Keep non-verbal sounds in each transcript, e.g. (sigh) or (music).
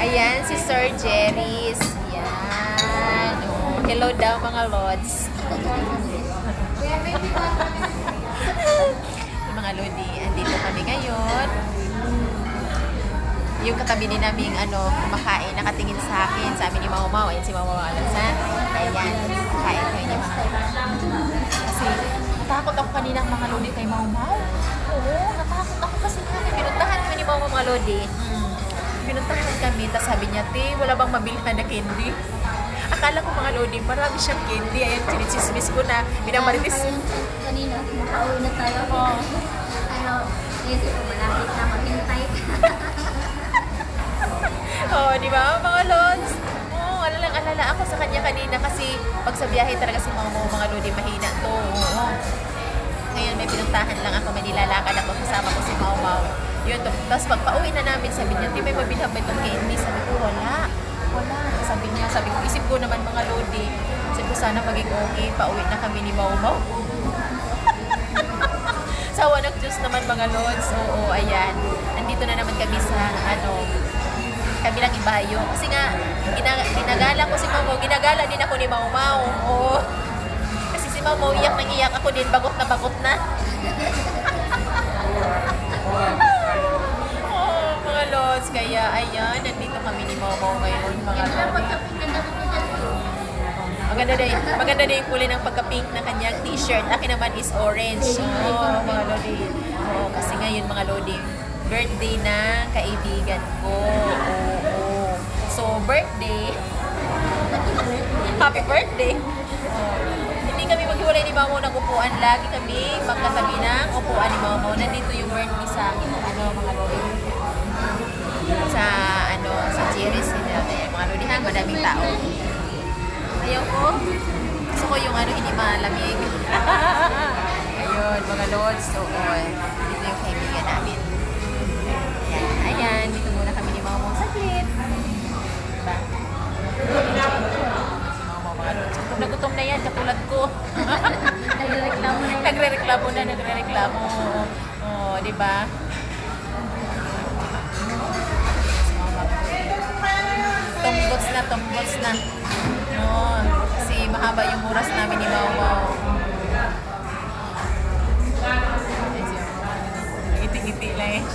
Ayan, si Sir Jerry's. Yan. Oh, hello daw mga lods. Mga lodi, andito kami ngayon. Yung katabi din naming ano, kumakain, nakatingin sa akin, sa amin ni Mau Mau. Ayan si Mau Mau Alansan. Ayan, kain kayo niya mga Kasi natakot ako kanina mga lodi kay Mau Mau. Oo, natakot ako kasi nga, pinuntahan kami ni Mau Mau mga lodi. Pinuntahan kami, tapos sabi niya, Te, wala bang mabilhan na candy? Akala ko mga lodi, marami siyang candy. Ayan, sinisismis ko na. Minamaritis. Ayun, kanina, makauwi na tayo. Ano, naisip ko malapit na maghintay. (laughs) Oo, oh, di ba mga lods? Oo, oh, alalang alala ako sa kanya kanina kasi pag sa biyahe talaga si mga mga lodi mahina to. Oo. Ngayon may pinuntahan lang ako, may nilalakad ako kasama ko si Mau Mau. Yun. Tapos pag pauwi na namin, sabi niya, di may mabilhan ba itong candy? Sabi ko, wala. Wala. Sabi niya, sabi ko, isip ko naman mga lodi. Sabi ko, sana maging okay, pauwi na kami ni Mau Mau. (laughs) Sawa ng Diyos naman mga lods. Oo, ayan. Andito na naman kami sa, ano, kabilang ibayo. Kasi nga, gina, ginagala ko si Mamo, ginagala din ako ni Mau Mau. Oo. (laughs) Kasi si Mamo, iyak nang iyak ako din, bagot na bagot na. (laughs) Maganda din, maganda din yung kulay ng pagka-pink na kanyang t-shirt. Akin naman is orange. Oo, mga lodi. Oo, kasi ngayon mga lodi, birthday ng kaibigan ko. Oo. So, birthday. Happy birthday. Oo. Hindi kami maghiwalay ni Mamo ng upuan. Lagi kami magkatabi ng upuan ni Mamo. Nandito yung birthday sa ano, mga lodi. Sa ano, sa Jerry's. Mga lodi ha, madaming tao. Ayaw ko. Gusto ko yung ano, hindi malamig. Ayun, mga lods. So, oh, dito yung kaibigan namin. Ayan, ayan. Dito muna kami ni Mama saglit. Diba? Si Mama, mga lods. Gutom na gutom na yan, katulad ko. (laughs) Nagreklamo na nagre-reklamo na, nagre-reklamo. Oh, di ba? Tumbots na, tumbots na. Mahaba yung oras namin ni Mama. Ngiti-ngiti lang eh. (laughs)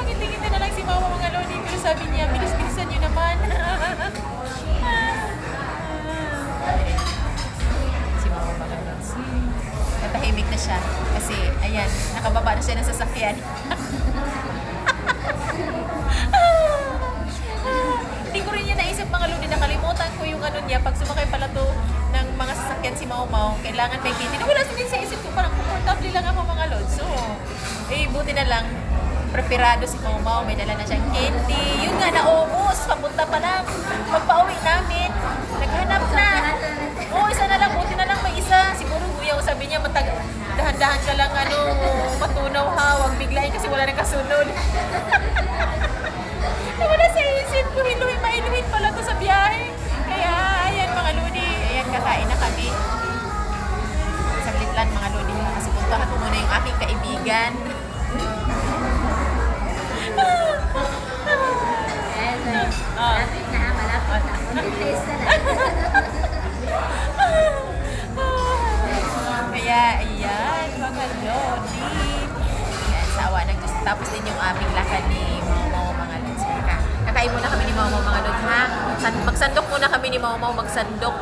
Pangiti-ngiti na lang si Mama mga lodi. Pero sabi niya, bilis-bilisan niyo naman. si Mama mga lodi. Natahimik na siya. Kasi, ayan, nakababa na siya ng sasakyan. (laughs) ano niya. Pag sumakay pala to ng mga sasakyan si Mau Mau, kailangan may kitty. Wala din sa isip ko. Parang comfortable lang ako mga lods. So, eh, buti na lang. Preparado si Mau Mau. May dala na siyang candy. Yun nga, naubos. Papunta pa lang. Pagpa-uwi namin. Naghanap na. Kaibigan. Ayan, Ah. Malapit na, malapit na. Kunti. Kaya, ayan, mga lodi. Ayan, sa awa ng Diyos. Tapos din yung aming lakad ni Momo, mga lods. Kaka, kakain muna kami ni Momo, mga lods, ha? San- Magsandok muna kami ni Momo, magsandok.